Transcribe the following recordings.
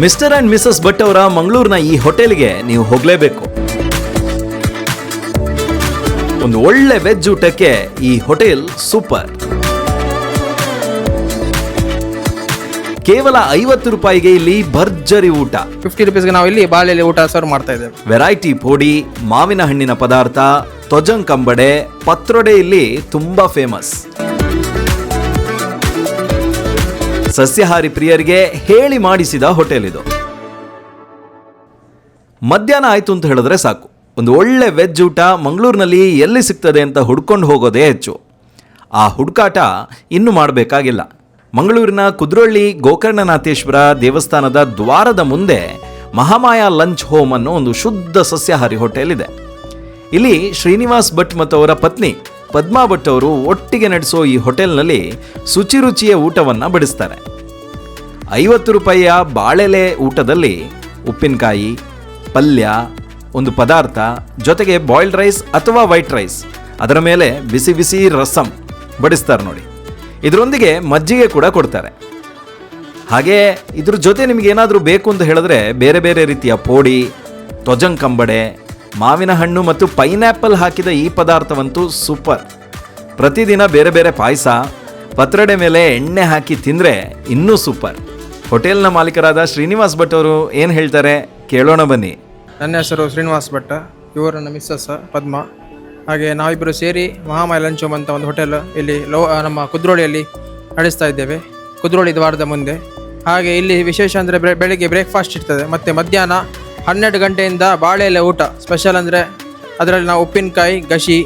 Mister and Mrs Bhat ಅವರ ಮಂಗಳೂರಿನ ಈ ಹೋಟೆಲ್ಗೆ ನೀವು ಹೋಗಲೇಬೇಕು. ಒಂದು ಒಳ್ಳೆ ವೆಜ್ ಊಟಕ್ಕೆ ಈ ಹೋಟೆಲ್ ಸೂಪರ್. ಕೇವಲ ಐವತ್ತು ರೂಪಾಯಿಗೆ ಇಲ್ಲಿ ಭರ್ಜರಿ ಊಟ. ಫಿಫ್ಟಿ ರುಪೀಸ್ಗೆ ನಾವು ಇಲ್ಲಿ ಬಾಳೆಯಲ್ಲಿ ಊಟ ಸರ್ವ್ ಮಾಡ್ತಾ ಇದ್ದೇವೆ. ವೆರೈಟಿ ಪೋಡಿ ಮಾವಿನ ಹಣ್ಣಿನ ಪದಾರ್ಥ ತೊಜಂಗ್ ಕಂಬಡೆ ಪತ್ರೊಡೆ ಇಲ್ಲಿ ತುಂಬಾ ಫೇಮಸ್ ಸಸ್ಯಾಹಾರಿ ಪ್ರಿಯರಿಗೆ ಹೇಳಿ ಮಾಡಿಸಿದ ಹೋಟೆಲ್ ಇದು. ಮಧ್ಯಾಹ್ನ ಆಯಿತು ಅಂತ ಹೇಳಿದ್ರೆ ಸಾಕು. ಒಂದು ಒಳ್ಳೆ ವೆಜ್ ಊಟ ಮಂಗಳೂರಿನಲ್ಲಿ ಎಲ್ಲಿ ಸಿಗ್ತದೆ ಅಂತ ಹುಡ್ಕೊಂಡು ಹೋಗೋದೇ ಹೆಚ್ಚು. ಆ ಹುಡುಕಾಟ ಇನ್ನು ಮಾಡಬೇಕಾಗಿಲ್ಲ. ಮಂಗಳೂರಿನ ಕುದ್ರೊಳ್ಳಿ ಗೋಕರ್ಣನಾಥೇಶ್ವರ ದೇವಸ್ಥಾನದ ದ್ವಾರದ ಮುಂದೆ ಮಹಾಮಾಯ ಲಂಚ್ ಹೋಮ್ ಅನ್ನೋ ಒಂದು ಶುದ್ಧ ಸಸ್ಯಾಹಾರಿ ಹೋಟೆಲ್ ಇದೆ. ಇಲ್ಲಿ ಶ್ರೀನಿವಾಸ್ ಭಟ್ ಮತ್ತು ಅವರ ಪತ್ನಿ ಪದ್ಮಾ ಭಟ್ ಅವರು ಒಟ್ಟಿಗೆ ನಡೆಸೋ ಈ ಹೋಟೆಲ್ನಲ್ಲಿ ಶುಚಿರುಚಿಯ ಊಟವನ್ನು ಬಡಿಸ್ತಾರೆ. ಐವತ್ತು ರೂಪಾಯಿಯ ಬಾಳೆಲೆ ಊಟದಲ್ಲಿ ಉಪ್ಪಿನಕಾಯಿ, ಪಲ್ಯ, ಒಂದು ಪದಾರ್ಥ, ಜೊತೆಗೆ ಬಾಯ್ಲ್ಡ್ ರೈಸ್ ಅಥವಾ ವೈಟ್ ರೈಸ್ ಅದರ ಮೇಲೆ ಬಿಸಿ ಬಿಸಿ ರಸಂ ಬಡಿಸ್ತಾರೆ ನೋಡಿ. ಇದರೊಂದಿಗೆ ಮಜ್ಜಿಗೆ ಕೂಡ ಕೊಡ್ತಾರೆ. ಹಾಗೆ ಇದ್ರ ಜೊತೆ ನಿಮ್ಗೆ ಏನಾದರೂ ಬೇಕು ಅಂತ ಹೇಳಿದ್ರೆ ಬೇರೆ ಬೇರೆ ರೀತಿಯ ಪೋಡಿ ತ್ವಜಂಕಂಬಡೆ ಕಂಬಡೆ ಮಾವಿನ ಹಣ್ಣು ಮತ್ತು ಪೈನಾಪಲ್ ಹಾಕಿದ ಈ ಪದಾರ್ಥವಂತೂ ಸೂಪರ್. ಪ್ರತಿದಿನ ಬೇರೆ ಬೇರೆ ಪಾಯಸ, ಪತ್ರಡೆ ಮೇಲೆ ಎಣ್ಣೆ ಹಾಕಿ ತಿಂದರೆ ಇನ್ನೂ ಸೂಪರ್. ಹೋಟೆಲ್ನ ಮಾಲೀಕರಾದ ಶ್ರೀನಿವಾಸ್ ಭಟ್ ಅವರು ಏನು ಹೇಳ್ತಾರೆ ಕೇಳೋಣ ಬನ್ನಿ. ನನ್ನ ಹೆಸರು ಶ್ರೀನಿವಾಸ್ ಭಟ್, ಇವರು ನನ್ನ ಮಿಸ್ಸಸ್ ಪದ್ಮ. ಹಾಗೆ ನಾವಿಬ್ಬರು ಸೇರಿ ಮಹಾಮಾಯ ಲಂಚ್ ಅಂತ ಒಂದು ಹೋಟೆಲ್ ಇಲ್ಲಿ ಲೋ ನಮ್ಮ ಕುದ್ರೋಳಿಯಲ್ಲಿ ನಡೆಸ್ತಾ ಇದ್ದೇವೆ. ಕುದ್ರೋಳಿ ದ್ವಾರದ ಮುಂದೆ. ಹಾಗೆ ಇಲ್ಲಿ ವಿಶೇಷ ಅಂದರೆ ಬೆಳಿಗ್ಗೆ ಬ್ರೇಕ್ಫಾಸ್ಟ್ ಇರ್ತದೆ, ಮತ್ತು ಮಧ್ಯಾಹ್ನ ಹನ್ನೆರಡು ಗಂಟೆಯಿಂದ ಬಾಳೆ ಎಲೆ ಊಟ. ಸ್ಪೆಷಲ್ ಅಂದರೆ ಅದರಲ್ಲಿ ನಾವು ಉಪ್ಪಿನಕಾಯಿ, ಗಶಿ,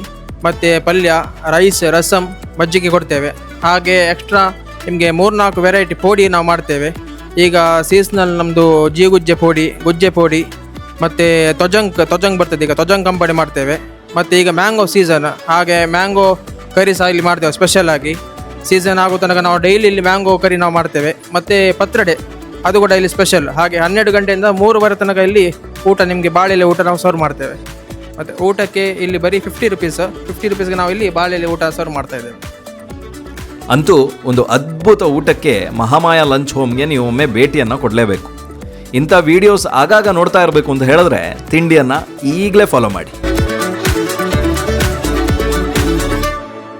ಮತ್ತು ಪಲ್ಯ ರೈಸ್ ರಸಂ, ಮಜ್ಜಿಗೆ ಕೊಡ್ತೇವೆ. ಹಾಗೆ ಎಕ್ಸ್ಟ್ರಾ ನಿಮಗೆ ಮೂರ್ನಾಲ್ಕು ವೆರೈಟಿ ಪೋಡಿ ನಾವು ಮಾಡ್ತೇವೆ. ಈಗ ಸೀಸನಲ್ ನಮ್ಮದು ಜೀಗುಜ್ಜೆ ಪೋಡಿ, ಗುಜ್ಜೆ ಪೋಡಿ, ಮತ್ತು ತೊಜಂಕ್, ತೊಜಂಗ್ ಬರ್ತದೆ ಈಗ, ತೊಜಂಗ್ ಕಂಪನಿ ಮಾಡ್ತೇವೆ. ಮತ್ತು ಈಗ ಮ್ಯಾಂಗೋ ಸೀಸನ್ ಹಾಗೆ ಮ್ಯಾಂಗೋ ಕರಿ ಸಹ ಇಲ್ಲಿ ಮಾಡ್ತೇವೆ ಸ್ಪೆಷಲ್ ಆಗಿ. ಸೀಸನ್ ಆಗೋ ತನಕ ನಾವು ಡೈಲಿ ಇಲ್ಲಿ ಮ್ಯಾಂಗೋ ಕರಿ ನಾವು ಮಾಡ್ತೇವೆ. ಮತ್ತು ಪತ್ರಡೆ. ಅದು ಕೂಡ ಇಲ್ಲಿ ಸ್ಪೆಷಲ್ ಹಾಗೆ ಹನ್ನೆರಡು ಗಂಟೆಯಿಂದ ಮೂರುವರೆ ತನಕ ಇಲ್ಲಿ ಊಟ ನಿಮಗೆ ಬಾಳೆಲೆ ಊಟ ನಾವು ಸರ್ವ್ ಮಾಡ್ತೇವೆ. ಮತ್ತು ಊಟಕ್ಕೆ ಇಲ್ಲಿ ಬರೀ ಫಿಫ್ಟಿ ರುಪೀಸ್ ಫಿಫ್ಟಿ ರುಪೀಸ್ಗೆ ನಾವು ಇಲ್ಲಿ ಬಾಳೆಲೆ ಊಟ ಸರ್ವ್ ಮಾಡ್ತಾ ಇದ್ದೇವೆ. ಅಂತೂ ಒಂದು ಅದ್ಭುತ ಊಟಕ್ಕೆ ಮಹಾಮಾಯ ಲಂಚ್ ಹೋಮ್ಗೆ ನೀವು ಒಮ್ಮೆ ಭೇಟಿಯನ್ನು ಕೊಡಲೇಬೇಕು. ಇಂಥ ವಿಡಿಯೋಸ್ ಆಗಾಗ ನೋಡ್ತಾ ಇರಬೇಕು ಅಂತ ಹೇಳಿದ್ರೆ ತಿಂಡಿಯನ್ನು ಈಗಲೇ ಫಾಲೋ ಮಾಡಿ.